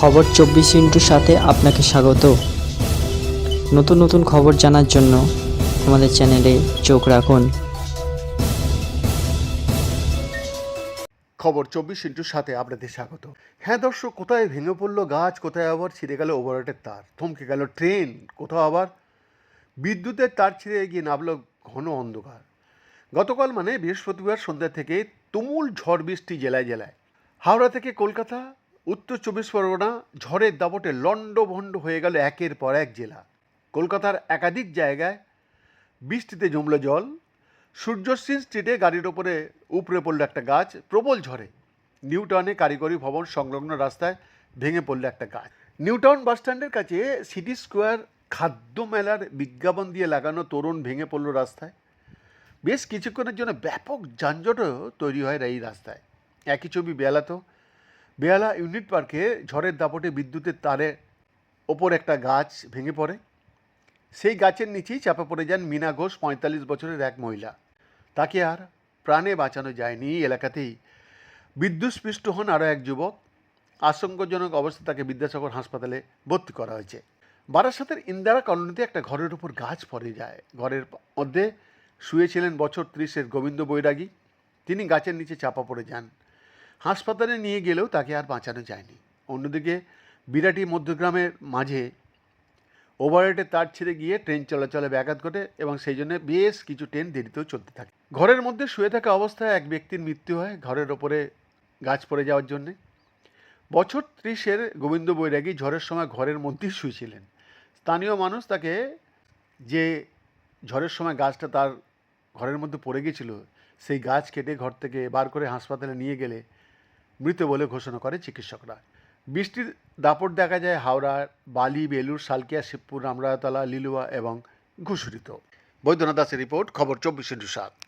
খবর চব্বিশ ইন্টুর সাথে আপনাকে স্বাগত। নতুন নতুন খবর জানার জন্য আমাদের চ্যানেলে চোখ রাখুন। খবর চব্বিশ ইন্টুর সাথে আপনাদের স্বাগত। হ্যাঁ দর্শক, কোথায় ভেঙে পড়ল গাছ, কোথায় আবার ছিঁড়ে গেল ওভারহেডের তার? থমকে গেল ট্রেন কোথাও আবার? বিদ্যুতের তার ছিঁড়ে গিয়ে নামলো ঘন অন্ধকার। গতকাল মানে বৃহস্পতিবার সন্ধ্যা থেকে তুমুল ঝড় বৃষ্টি জেলায় জেলায়। হাওড়া থেকে কলকাতা উত্তর চব্বিশ পরগনা ঝড়ের দাপটে লণ্ডভণ্ড হয়ে গেল একের পর এক জেলা। কলকাতার একাধিক জায়গায় বৃষ্টিতে জমল জল। সূর্যশ্রী স্ট্রিটে গাড়ির ওপরে উপড়ে পড়ল একটা গাছ, প্রবল ঝড়ে। নিউটাউনে কারিগরি ভবন সংলগ্ন রাস্তায় ভেঙে পড়ল একটা গাছ। নিউটাউন বাসস্ট্যান্ডের কাছে সিটি স্কোয়ার খাদ্য মেলার বিজ্ঞাপন দিয়ে লাগানো তোরণ ভেঙে পড়ল রাস্তায়। বেশ কিছুক্ষণের জন্য ব্যাপক যানজটও তৈরি হয় এই রাস্তায়। একই ছবি বেহালাতেও বেহালা ইউনিট পার্কে ঝড়ের দাপটে বিদ্যুতের তারে ওপর একটা গাছ ভেঙে পড়ে। সেই গাছের নিচেই চাপা পড়ে যান মিনা ঘোষ, পঁয়তাল্লিশ বছরের এক মহিলা। তাকে আর প্রাণে বাঁচানো যায়নি এলাকাতেই। বিদ্যুৎস্পৃষ্ট হন আরও এক যুবক। আশঙ্কাজনক অবস্থা তাকে বিদ্যাসাগর হাসপাতালে ভর্তি করা হয়েছে। বারাসাতের ইন্দিরা কলোনিতে একটা ঘরের উপর গাছ পড়ে যায়। ঘরের মধ্যে শুয়েছিলেন বছর ত্রিশের গোবিন্দ বৈরাগী। তিনি গাছের নিচে চাপা পড়ে যান। হাসপাতালে নিয়ে গেলেও তাকে আর বাঁচানো যায়নি। অন্যদিকে বিরাটি মধ্যগ্রামের মাঝে ওভারহেডে তার ছিঁড়ে গিয়ে ট্রেন চলাচলে ব্যাঘাত ঘটে এবং সেই জন্য বেশ কিছু ট্রেন দেরিতেও চলতে থাকে। ঘরের মধ্যে শুয়ে থাকা অবস্থায় এক ব্যক্তির মৃত্যু হয় ঘরের ওপরে গাছ পড়ে যাওয়ার জন্যে। বছর ত্রিশের গোবিন্দ বৈরাগী ঝড়ের সময় ঘরের মধ্যেই শুয়েছিলেন। স্থানীয় মানুষ তাকে যে ঝড়ের সময় গাছটা তার ঘরের মধ্যে পড়ে গেছিল সেই গাছ কেটে ঘর থেকে বার করে হাসপাতালে নিয়ে গেলে মৃত বলে ঘোষণা করে চিকিৎসকরা। বৃষ্টির দাপট দেখা যায় হাওড়া, বালি বেলুর সালকিয়া, শিবপুর রামরায়তলা লিলুয়া এবং ঘুষুরিত বৈদ্যনাথ দাসের রিপোর্ট, খবর চব্বিশ সাত।